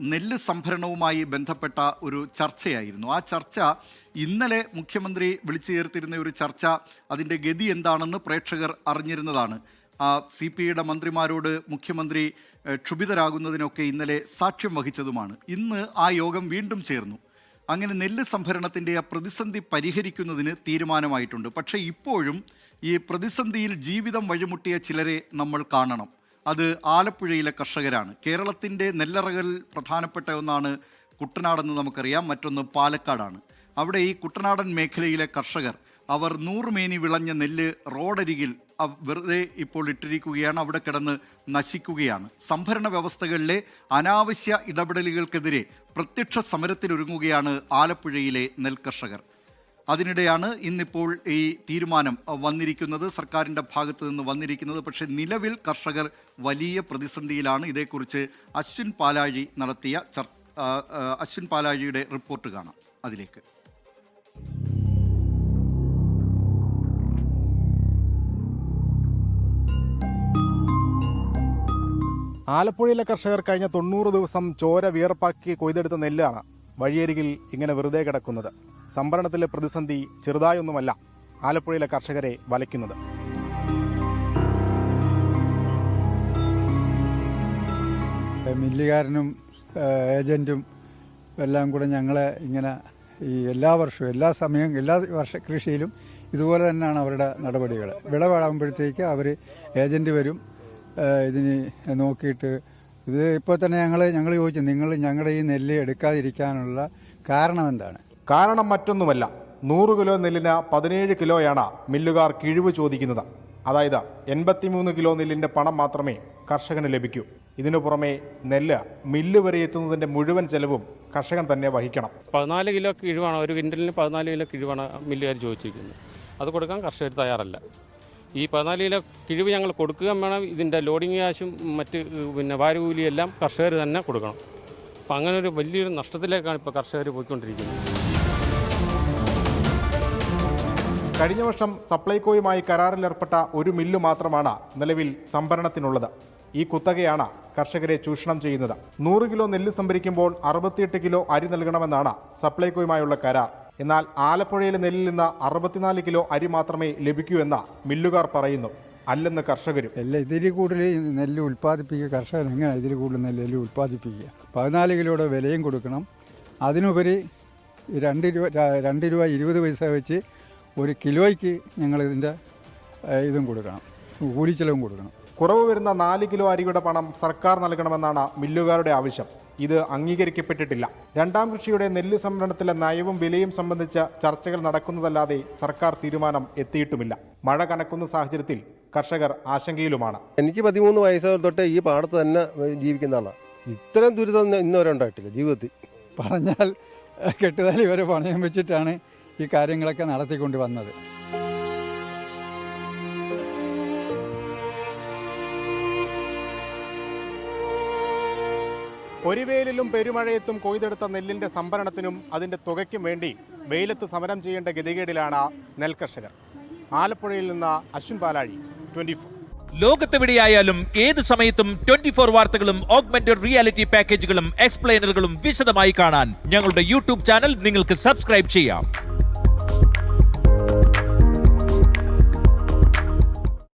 നെല്ല് സംഭരണവുമായി ബന്ധപ്പെട്ട ഒരു ചർച്ചയായിരുന്നു. ആ ചർച്ച ഇന്നലെ മുഖ്യമന്ത്രി വിളിച്ചു ചേർത്തിരുന്ന ഒരു ചർച്ച അതിന്റെ ഗതി എന്താണെന്ന് പ്രേക്ഷകർ അറിഞ്ഞിരുന്നതാണ്. സി പി ഐയുടെ മന്ത്രിമാരോട് മുഖ്യമന്ത്രി ക്ഷുഭിതരാകുന്നതിനൊക്കെ ഇന്നലെ സാക്ഷ്യം വഹിച്ചതുമാണ്. ഇന്ന് ആ യോഗം വീണ്ടും ചേർന്നു. അങ്ങനെ നെല്ല് സംഭരണത്തിന്റെ ആ പ്രതിസന്ധി പരിഹരിക്കുന്നതിന് തീരുമാനമായിട്ടുണ്ട്. പക്ഷേ ഇപ്പോഴും ഈ പ്രതിസന്ധിയിൽ ജീവിതം വഴിമുട്ടിയ ചിലരെ നമ്മൾ കാണണം. അത് ആലപ്പുഴയിലെ കർഷകരാണ്. കേരളത്തിന്റെ നെല്ലറകളിൽ പ്രധാനപ്പെട്ട ഒന്നാണ് കുട്ടനാടെന്ന് നമുക്കറിയാം മറ്റൊന്ന് പാലക്കാടാണ്. അവിടെ ഈ കുട്ടനാടൻ മേഖലയിലെ കർഷകർ അവർ നൂറുമേനി വിളഞ്ഞ നെല്ല് റോഡരികിൽ വെറുതെ ഇപ്പോൾ ഇട്ടിരിക്കുകയാണ് അവിടെ കിടന്ന് നശിക്കുകയാണ്. സംഭരണ വ്യവസ്ഥകളിലെ അനാവശ്യ ഇടപെടലുകൾക്കെതിരെ പ്രത്യക്ഷ സമരത്തിനൊരുങ്ങുകയാണ് ആലപ്പുഴയിലെ നെൽകർഷകർ. അതിനിടെയാണ് ഇന്നിപ്പോൾ ഈ തീരുമാനം വന്നിരിക്കുന്നത്. സർക്കാരിന്റെ ഭാഗത്ത് നിന്ന് വന്നിരിക്കുന്നത്. പക്ഷേ നിലവിൽ കർഷകർ വലിയ പ്രതിസന്ധിയിലാണ്. ഇതേക്കുറിച്ച് അശ്വിൻ പാലാഴി നടത്തിയ അശ്വിൻ പാലാഴിയുടെ റിപ്പോർട്ട് കാണാം. അതിലേക്ക്. ആലപ്പുഴയിലെ കർഷകർ കഴിഞ്ഞ തൊണ്ണൂറ് ദിവസം ചോര വിയർപ്പാക്കി കൊയ്തെടുത്ത നെല്ലാണ് വഴിയരികിൽ ഇങ്ങനെ വെറുതെ കിടക്കുന്നത്. സംഭരണത്തിലെ പ്രതിസന്ധി ചെറുതായൊന്നുമല്ല ആലപ്പുഴയിലെ കർഷകരെ വലയ്ക്കുന്നത്. മില്ലുകാരനും ഏജന്റും എല്ലാം കൂടെ ഞങ്ങളെ ഇങ്ങനെ ഈ എല്ലാ വർഷവും എല്ലാ സമയവും എല്ലാ വർഷ കൃഷിയിലും ഇതുപോലെ തന്നെയാണ് അവരുടെ നടപടികൾ വിളവാകുമ്പോഴത്തേക്ക് അവർ ഏജന്റ് വരും ഇതിന് നോക്കിയിട്ട്. ഇത് ഇപ്പോൾ തന്നെ ഞങ്ങൾ ഞങ്ങൾ ചോദിച്ചു നിങ്ങൾ ഞങ്ങളുടെ ഈ നെല്ല് എടുക്കാതിരിക്കാനുള്ള കാരണം എന്താണ്? കാരണം മറ്റൊന്നുമല്ല. നൂറ് കിലോ നെല്ലിന് പതിനേഴ് കിലോയാണ് മില്ലുകാർ കിഴിവ് ചോദിക്കുന്നത്. അതായത് എൺപത്തിമൂന്ന് കിലോ നെല്ലിന്റെ പണം മാത്രമേ കർഷകന് ലഭിക്കൂ. ഇതിനു പുറമെ നെല്ല് മില്ല് വരെ എത്തുന്നതിന്റെ മുഴുവൻ ചെലവും കർഷകൻ തന്നെ വഹിക്കണം. പതിനാല് കിലോ കിഴിവാണ് ഒരു ക്വിന്റലിന് പതിനാല് കിലോ കിഴിവാണ് മില്ലുകാർ ചോദിച്ചിരിക്കുന്നത്. അത് കൊടുക്കാൻ കർഷകർ തയ്യാറല്ല. ഈ പതിനാല് കിലോ കിഴിവ് ഞങ്ങൾ കൊടുക്കുകയും വേണം. ഇതിന്റെ ലോഡിംഗ് കാശും മറ്റ് പിന്നെ വാരുകൂലിയെല്ലാം കർഷകർ തന്നെ കൊടുക്കണം. അപ്പം അങ്ങനെ ഒരു വലിയൊരു നഷ്ടത്തിലേക്കാണ് ഇപ്പോൾ കർഷകർ പോയിക്കൊണ്ടിരിക്കുന്നത്. കഴിഞ്ഞ വർഷം സപ്ലൈകോയുമായി കരാറിലേർപ്പെട്ട ഒരു മില്ല് മാത്രമാണ് നിലവിൽ സംഭരണത്തിനുള്ളത്. ഈ കുത്തകയാണ് കർഷകരെ ചൂഷണം ചെയ്യുന്നത്. നൂറ് കിലോ നെല്ല് സംഭരിക്കുമ്പോൾ അറുപത്തിയെട്ട് കിലോ അരി നൽകണമെന്നാണ് സപ്ലൈകോയുമായുള്ള കരാർ. എന്നാൽ ആലപ്പുഴയിലെ നെല്ലിൽ നിന്ന് അറുപത്തിനാല് കിലോ അരി മാത്രമേ ലഭിക്കൂ എന്ന് മില്ലുകാർ പറയുന്നു. അല്ലെന്ന് കർഷകരും. അല്ല ഇതിൽ കൂടുതൽ നെല്ല് ഉൽപ്പാദിപ്പിക്കുക കർഷകൻ എങ്ങനെ ഇതിൽ കൂടുതൽ നെല്ല് ഉൽപ്പാദിപ്പിക്കുക? പതിനാല് കിലോയുടെ വിലയും കൊടുക്കണം. അതിനുപരി രണ്ട് രൂപ രണ്ട് രൂപ ഇരുപത് പൈസ വെച്ച് ഒരു കിലോയ്ക്ക് ഞങ്ങൾ ഇതിന്റെ ഇതും കൊടുക്കണം. കൂലിച്ചെലവും കൊടുക്കണം. കുറവ് വരുന്ന നാല് കിലോ അരിയുടെ പണം സർക്കാർ നൽകണമെന്നാണ് മില്ലുകാരുടെ ആവശ്യം. ഇത് അംഗീകരിക്കപ്പെട്ടിട്ടില്ല. രണ്ടാം കൃഷിയുടെ നെല്ല് സംഭരണത്തിലെ നയവും വിലയും സംബന്ധിച്ച ചർച്ചകൾ നടക്കുന്നതല്ലാതെ സർക്കാർ തീരുമാനം എത്തിയിട്ടുമില്ല. മഴ കനക്കുന്ന സാഹചര്യത്തിൽ കർഷകർ ആശങ്കയിലുമാണ്. എനിക്ക് പതിമൂന്ന് വയസ്സ് തൊട്ട് ഈ പാടത്ത് തന്നെ ജീവിക്കുന്ന ആളാണ് ഇത്രയും ദുരിതം ഇന്ന് ഇന്നുവരെ ഉണ്ടായിട്ടില്ല ജീവിതത്തിൽ. പറഞ്ഞാൽ കെട്ടുതാലി വരെ പണയം വെച്ചിട്ടാണ് ഈ കാര്യങ്ങളൊക്കെ നടത്തിക്കൊണ്ട് വന്നത്. ഒരു വെയിലിലും പെരുമഴയത്തും കൊയ്തെടുത്ത നെല്ലിന്റെ സംഭരണത്തിനും അതിന്റെ തുകയ്ക്കും വേണ്ടി വെയിലത്ത് സമരം ചെയ്യേണ്ട ഗതികേടിലാണ് നെൽകർഷകർ. ആലപ്പുഴയിൽ നിന്ന് അശ്വിൻ പാലാഴി ട്വന്റി ഫോർ ലോകത്തെവിടെയായാലും ഏത് സമയത്തും ട്വന്റി ഫോർ വാർത്തകളും ഓഗ്മെന്റഡ് റിയാലിറ്റി പാക്കേജുകളും എക്സ്പ്ലെയിനറുകളും വിശദമായി കാണാൻ ഞങ്ങളുടെ യൂട്യൂബ് ചാനൽ നിങ്ങൾക്ക് സബ്സ്ക്രൈബ് ചെയ്യാം.